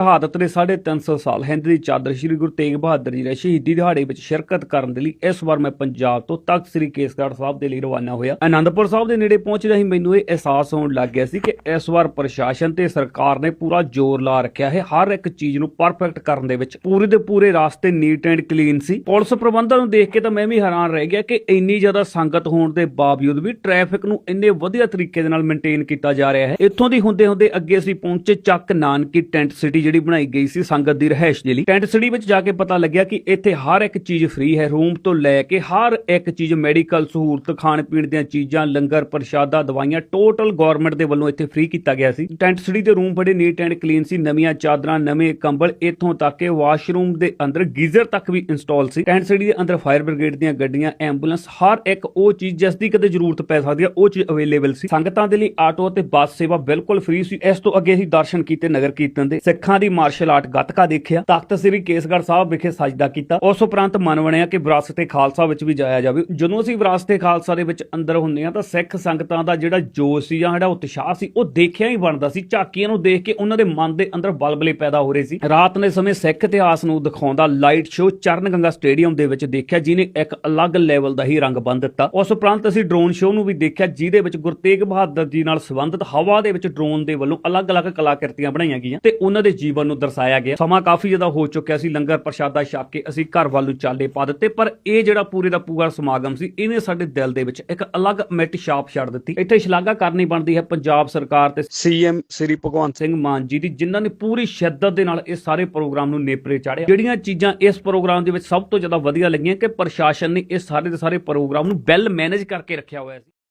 ਸ਼ਹਾਦਤ ਦੇ 350 ਸਾਲ ਹਿੰਦ ਦੀ ਚਾਦਰ ਸ੍ਰੀ ਗੁਰੂ ਤੇਗ ਬਹਾਦਰ ਜੀ ਦੇ ਸ਼ਹੀਦੀ ਦਿਹਾੜੇ ਵਿੱਚ ਸ਼ਿਰਕਤ ਕਰਨ ਦੇ ਲਈ ਇਸ ਵਾਰ ਮੈਂ ਪੰਜਾਬ ਤੋਂ ਤਖਤ ਸ੍ਰੀ ਕੇਸਗੜ੍ਹ ਸਾਹਿਬ ਦੇ ਲਈ ਰਵਾਨਾ ਹੋਇਆ। ਆਨੰਦਪੁਰ ਸਾਹਿਬ ਦੇ ਨੇੜੇ ਪਹੁੰਚਦਾ ਹੀ ਮੈਨੂੰ ਇਹ ਅਹਿਸਾਸ ਹੋਣ ਲੱਗ ਗਿਆ ਸੀ ਕਿ ਇਸ ਵਾਰ ਪ੍ਰਸ਼ਾਸਨ ਤੇ ਸਰਕਾਰ ਨੇ ਪੂਰਾ ਜ਼ੋਰ ਲਾ ਰੱਖਿਆ ਹੈ। ਹਰ ਇੱਕ ਚੀਜ਼ ਨੂੰ ਪਰਫੈਕਟ ਕਰਨ ਦੇ ਵਿੱਚ ਪੂਰੇ ਦੇ ਪੂਰੇ ਰਾਸਤੇ ਨੀਟ ਐਂਡ ਕਲੀਨ ਸੀ। ਪੁਲਿਸ ਪ੍ਰਬੰਧਨ ਨੂੰ ਦੇਖ ਕੇ ਤਾਂ ਮੈਂ ਵੀ ਹੈਰਾਨ ਰਹਿ ਗਿਆ ਕਿ ਇੰਨੀ ਜ਼ਿਆਦਾ ਸੰਗਤ ਹੋਣ ਦੇ ਬਾਵਜੂਦ ਵੀ ਟ੍ਰੈਫਿਕ ਨੂੰ ਇੰਨੇ ਵਧੀਆ ਤਰੀਕੇ ਦੇ ਨਾਲ ਮੇਨਟੇਨ ਕੀਤਾ ਜਾ ਰਿਹਾ ਹੈ। ਇੱਥੋਂ ਦੀ ਹੁੰਦੇ ਹੁੰਦੇ ਅੱਗੇ ਅਸੀਂ ਪਹੁੰਚੇ ਚੱਕ ਨਾਨਕੀ ਟੈਂਟ ਸਿਟੀ ਜਿਹੜੀ ਬਣਾਈ ਗਈ ਸੀ ਸੰਗਤ ਦੀ ਰਹਿائش ਦੇ ਲਈ। ਟੈਂਟ ਸਿਟੀ ਵਿੱਚ ਜਾ ਕੇ ਪਤਾ ਲੱਗਿਆ ਕਿ ਇੱਥੇ ਹਰ ਇੱਕ ਚੀਜ਼ ਫ੍ਰੀ ਹੈ। ਰੂਮ ਤੋਂ ਲੈ ਕੇ ਹਰ ਇੱਕ ਚੀਜ਼ ਮੈਡੀਕਲ ਸਹੂਲਤ ਖਾਣ ਪੀਣ ਦੀਆਂ ਚੀਜ਼ਾਂ, ਲੰਗਰ ਪ੍ਰਸ਼ਾਦਾ, ਦਵਾਈਆਂ ਟੋਟਲ ਗਵਰਨਮੈਂਟ ਦੇ ਵੱਲੋਂ ਇੱਥੇ ਫ੍ਰੀ ਕੀਤਾ ਗਿਆ ਸੀ। ਟੈਂਟ ਸਿਟੀ ਦੇ ਰੂਮ ਬੜੇ ਨੀਟ ਐਂਡ ਕਲੀਨ ਸੀ। ਨਵੀਆਂ ਚਾਦਰਾਂ, ਨਵੇਂ ਕੰਬਲ, ਇੱਥੋਂ ਤੱਕ ਕਿ ਵਾਸ਼ਰੂਮ ਦੇ ਅੰਦਰ ਗੀਜ਼ਰ ਤੱਕ ਵੀ ਇੰਸਟਾਲ ਸੀ। ਟੈਂਟ ਸਿਟੀ ਦੇ ਅੰਦਰ ਫਾਇਰ ਬ੍ਰਿਗੇਡ ਦੀਆਂ ਗੱਡੀਆਂ ਐਂਬੂਲੈਂਸ ਹਰ ਇੱਕ ਉਹ ਚੀਜ਼ ਜਿਸ ਦੀ ਕਦੇ ਜ਼ਰੂਰਤ ਪੈ ਸਕਦੀ ਹੈ ਉਹ ਚੀਜ਼ ਅਵੇਲੇਬਲ ਸੀ। ਸੰਗਤਾਂ ਦੇ ਲਈ ਆਟੋ ਅਤੇ ਬੱਸ ਸੇਵਾ ਬਿਲਕੁਲ ਫ੍ਰੀ ਸੀ। ਇਸ ਤੋਂ ਅੱਗੇ ਅਸੀਂ ਦਰਸ਼ਨ ਕੀਤੇ ਨਗਰ ਕੀਰਤਨ ਦੇ। ਸਿੱਖਾਂ ਦੀ ਮਾਰਸ਼ਲ ਆਰਟ ਗੱਤਕਾ ਦੇਖਿਆ, ਤਖਤ ਸ੍ਰੀ ਕੇਸਗੜ੍ਹ ਸਾਹਿਬ ਵਿਖੇ ਸਜਦਾ ਕੀਤਾ। ਉਸ ਉਪਰੰਤ ਮਨ ਬਣਿਆ ਕਿ ਵਿਰਾਸਤ ਖਾਲਸਾ ਵਿੱਚ ਵੀ ਜਾਇਆ ਜਾਵੇ। ਜਦੋਂ ਅਸੀਂ ਵਿਰਾਸਤ ਖਾਲਸਾ ਦੇ ਵਿੱਚ ਅੰਦਰ ਹੁੰਦੇ ਆ ਤਾਂ ਸਿੱਖ ਸੰਗਤਾਂ ਦਾ ਜਿਹੜਾ ਜੋਸ਼ ਸੀ ਜਾਂ ਜਿਹੜਾ ਉਤਸ਼ਾਹ ਸੀ, ਉਹ ਦੇਖਿਆ ਹੀ ਬਣਦਾ ਸੀ। ਝਾਕੀਆਂ ਨੂੰ ਦੇਖ ਕੇ ਉਹਨਾਂ ਦੇ ਮਨ ਦੇ ਅੰਦਰ ਬਲਬਲੇ ਪੈਦਾ ਹੋ ਰਹੇ ਸੀ। ਰਾਤ ਦੇ ਸਮੇਂ ਸਿੱਖ ਇਤਿਹਾਸ ਨੂੰ ਦਿਖਾਉਂਦਾ light show Charan Ganga stadium ਦੇ ਵਿੱਚ ਦੇਖਿਆ, ਜਿਹਨੇ ਇੱਕ ਅਲੱਗ ਲੈਵਲ ਦਾ ਹੀ ਰੰਗ ਬੰਨ ਦਿੱਤਾ। ਉਸ ਉਪਰੰਤ ਅਸੀਂ ਡਰੋਨ ਸ਼ੋਅ ਨੂੰ ਵੀ ਦੇਖਿਆ, ਜਿਹਦੇ ਵਿੱਚ ਗੁਰਤੇਗ ਬਹਾਦਰ ਜੀ ਨਾਲ ਸੰਬੰਧਿਤ ਹਵਾ ਦੇ ਵਿੱਚ ਡਰੋਨ ਦੇ ਵੱਲੋਂ ਅਲੱਗ-ਅਲੱਗ ਕਲਾਕ੍ਰਿਤੀਆਂ ਬਣਾਈਆਂ ਗਈਆਂ ਤੇ ਉਹਨਾਂ ਦੇ ਜੀਵਨ ਨੂੰ ਦਰਸਾਇਆ ਗਿਆ। ਸਮਾਂ ਕਾਫੀ ਜ਼ਿਆਦਾ ਹੋ ਚੁੱਕਿਆ ਸੀ। ਲੰਗਰ ਪ੍ਰਸ਼ਾਦਾ ਛਕ ਕੇ ਅਸੀਂ ਘਰ ਵੱਲ ਨੂੰ ਚਾਲੇ ਪਾ ਦਿੱਤੇ ਪਰ ਇਹ ਜਿਹੜਾ ਪੂਰੇ ਦਾ ਪੂਰਾ ਸਮਾਗਮ ਸੀ ਇਹਨੇ ਸਾਡੇ ਦਿਲ ਦੇ ਵਿੱਚ ਇੱਕ ਅਲੱਗ ਮਿੱਟ ਛਾਪ ਛੱਡ ਦਿੱਤੀ। ਇੱਥੇ ਸ਼ਲਾਘਾ ਕਰਨੀ ਬਣਦੀ ਹੈ ਪੰਜਾਬ ਸਰਕਾਰ ਤੇ ਸੀਐਮ ਸ੍ਰੀ ਭਗਵੰਤ ਸਿੰਘ ਮਾਨ ਜੀ ਦੀ ਜਿਨ੍ਹਾਂ ਨੇ ਪੂਰੀ ਸ਼ਿੱਦਤ ਦੇ ਨਾਲ ਇਹ ਸਾਰੇ ਪ੍ਰੋਗਰਾਮ ਨੂੰ ਨੇਪਰੇ ਚਾੜਿਆ। ਜਿਹੜੀਆਂ ਚੀਜ਼ਾਂ ਇਸ ਪ੍ਰੋਗਰਾਮ ਦੇ ਵਿੱਚ ਸਭ ਤੋਂ ਜ਼ਿਆਦਾ ਵਧੀਆ ਲੱਗੀਆਂ ਕਿ ਪ੍ਰਸ਼ਾਸਨ ਨੇ ਇਹ ਸਾਰੇ ਦੇ ਸਾਰੇ ਪ੍ਰੋਗਰਾਮ ਨੂੰ ਵੈਲ ਮੈਨੇਜ ਕਰਕੇ ਰੱਖਿਆ ਹੋਇਆ ਸੀ।